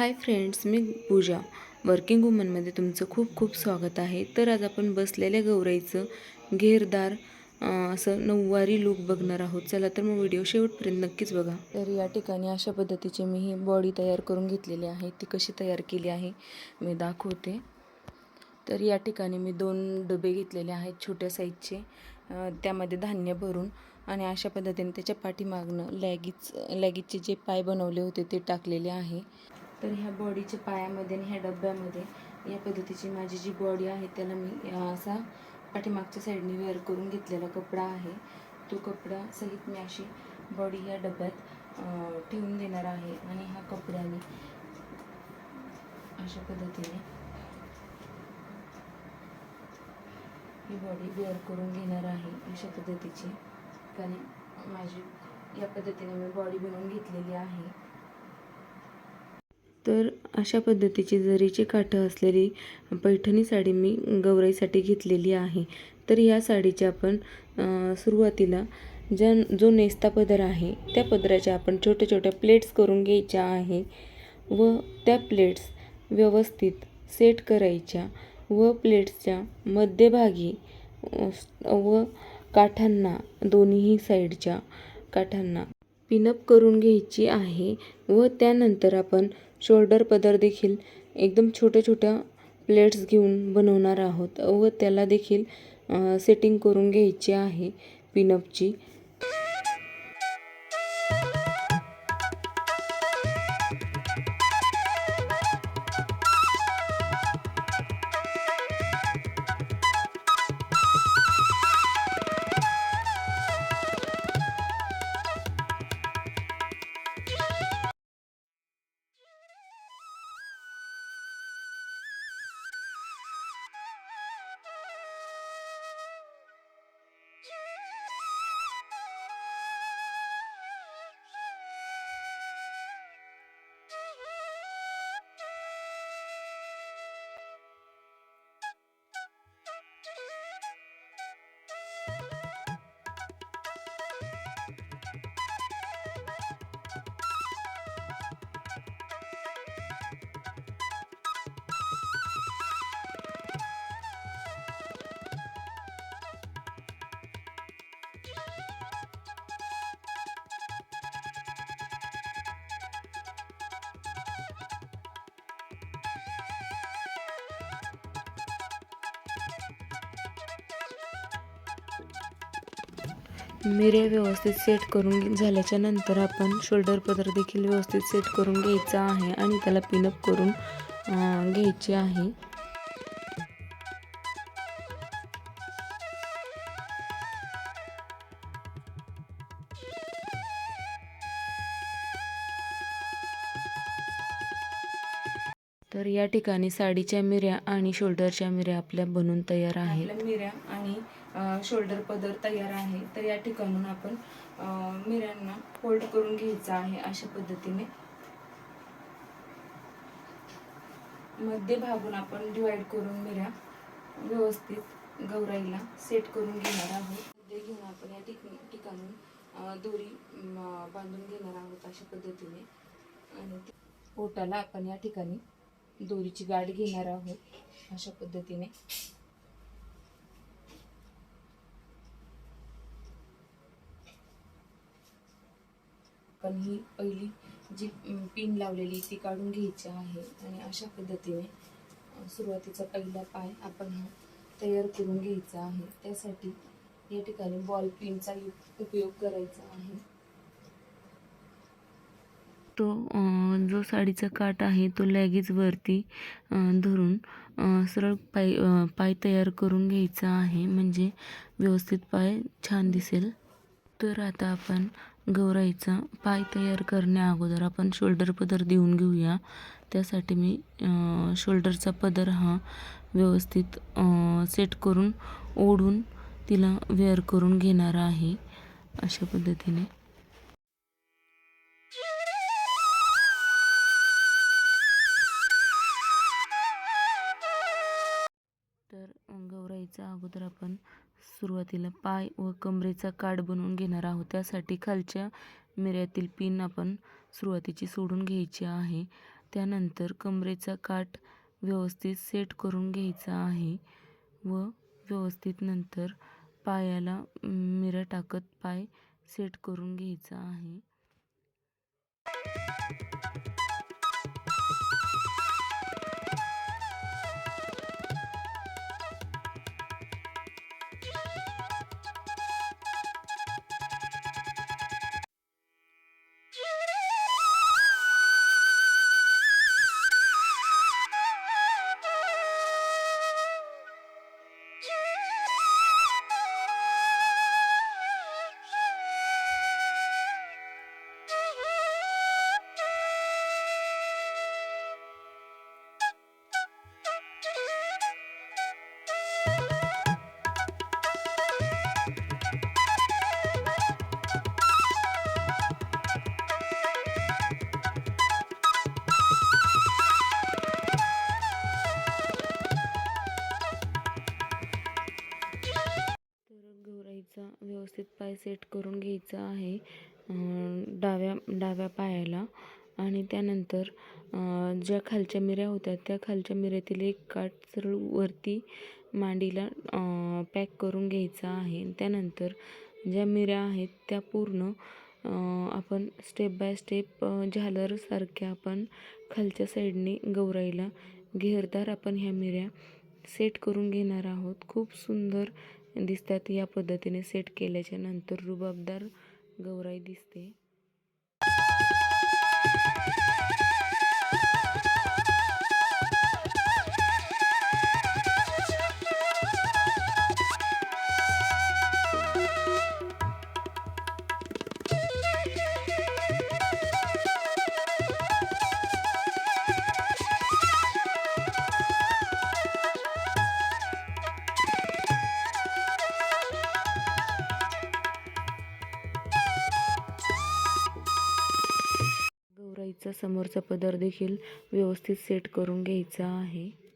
Hi friends मी पूजा. Working वुमनमध्ये तुमचं खूप खूप स्वागत आहे. तर आज आपण बसलेल्या गौराईचं घेरदार असं नऊवारी लूक बघणार आहोत. चला तर मग व्हिडिओ शेवटपर्यंत नक्कीच बघा. तर या ठिकाणी अशा पद्धतीची मी ही बॉडी तयार करून घेतलेली आहे. ती कशी तयार केली आहे मी दाखवते. तर या ठिकाणी मी दोन डबे घेतलेले आहेत छोट्या साईजचे त्यामध्ये धान्य भरून आणि अशा पद्धतीने त्याच्या पाठीमागनं लॅगीज लॅगीजचे जे पाय बनवले होते ते टाकलेले आहे. तर ह्या बॉडीच्या पायामध्ये आणि ह्या डब्यामध्ये या पद्धतीची माझी जी बॉडी आहे त्याला मी असा पाठीमागच्या साईडने वेअर करून घेतलेला कपडा आहे. तो कपडा सहित मी अशी बॉडी ह्या डब्यात ठेवून देणार आहे आणि ह्या कपड्याने अशा पद्धतीने ही बॉडी वेअर करून घेणार आहे अशा पद्धतीची. कारण माझी या पद्धतीने मी बॉडी बनवून घेतलेली आहे. तर अशा पद्धतीची जरीची काठं असलेली पैठणी साडी मी गौराईसाठी घेतलेली आहे तर या साडीच्या आपण सुरुवातीला ज्या जो नेस्ता पदर आहे त्या पदराच्या आपण छोट्या छोट्या प्लेट्स करून घ्यायच्या आहे व त्या प्लेट्स व्यवस्थित सेट करायच्या व प्लेट्सच्या मध्यभागी व काठांना दोन्हीही साईडच्या काठांना पिनअप करून घ्यायची आहे व त्यानंतर आपण शोल्डर पदर देखील एकदम छोट्या छोट्या प्लेट्स घेऊन बनवणार आहोत व त्याला देखील सेटिंग करून घ्यायची आहे पिनअपची. मिऱ्या व्यवस्थित सेट करून झाल्याच्यानंतर आपण शोल्डर पदर देखील व्यवस्थित सेट करून घ्यायचा आहे आणि त्याला पिनअप करून घ्यायचे आहे. तर या ठिकाणी साडीच्या मिऱ्या आणि शोल्डरच्या मिऱ्या आपल्या बनून तयार आहेत. मिऱ्या आणि शोल्डर पदर तयार आहे तर या ठिकाणून आपण मिऱ्यांना फोल्ड करून घ्यायचा आहे अशा पद्धतीने. मध्य भागून आपण डिवाइड करून मिऱ्या व्यवस्थित गौराईला सेट करून घेणार आहोत. मध्ये घेऊन आपण या ठिकाणून दोरी बांधून घेणार आहोत अशा पद्धतीने. आणि पोटाला आपण या ठिकाणी दोरीची गाठ घेणार आहोत अशा पद्धतीने. पण ही पहिली जी पिन लावलेली ती काढून घ्यायची आहे. आणि अशा पद्धतीने सुरुवातीचा पहिला पाय आपण हा तयार करून घ्यायचा आहे. त्यासाठी या ठिकाणी बॉल पिनचा उपयोग करायचा आहे. तो अं, जो साडीचा काठ आहे तो लॅगेज वरती धरून सरळ पाय पाय तयार करून घ्यायचा आहे. म्हणजे व्यवस्थित पाय छान दिसेल. तर आता आपण गौराईचा पाय तयार करण्या अगोदर आपण शोल्डर पदर देऊन घेऊया. त्यासाठी मी शोल्डरचा पदर हा व्यवस्थित सेट करून ओढून तिला वेअर करून घेणार आहे. अशा पद्धतीने. अगोदर आपण सुरुवातीला पाय व कमरेचा काठ बनवून घेणार आहोत. त्यासाठी खालच्या मिऱ्यातील पिन आपण सुरुवातीची सोडून घ्यायची आहे. त्यानंतर कमरेचा काठ व्यवस्थित सेट करून घ्यायचा आहे व व्यवस्थित नंतर पायाला मिरं टाकत पाय सेट करून घ्यायचा आहे. घ्यायचा व्यवस्थित पाय सेट करून घ्यायचा आहे डाव्या डाव्या पायाला. आणि त्यानंतर ज्या खालच्या मिऱ्या होत्या त्या खालच्या मिऱ्यातील एक काठ सरळ वरती मांडीला पॅक करून घ्यायचा आहे. त्यानंतर ज्या मिऱ्या आहेत त्या पूर्ण आपण स्टेप बाय स्टेप झालरसारख्या आपण खालच्या साईडने गौराईला घेरदार आपण ह्या मिऱ्या सेट करून घेणार आहोत. खूप सुंदर दिसतात या पद्धतीने सेट केल्याच्यानंतर रुबाबदार गौराई दिसते. समोरचा पदर देखील व्यवस्थित सेट करून घ्यायचा आहे.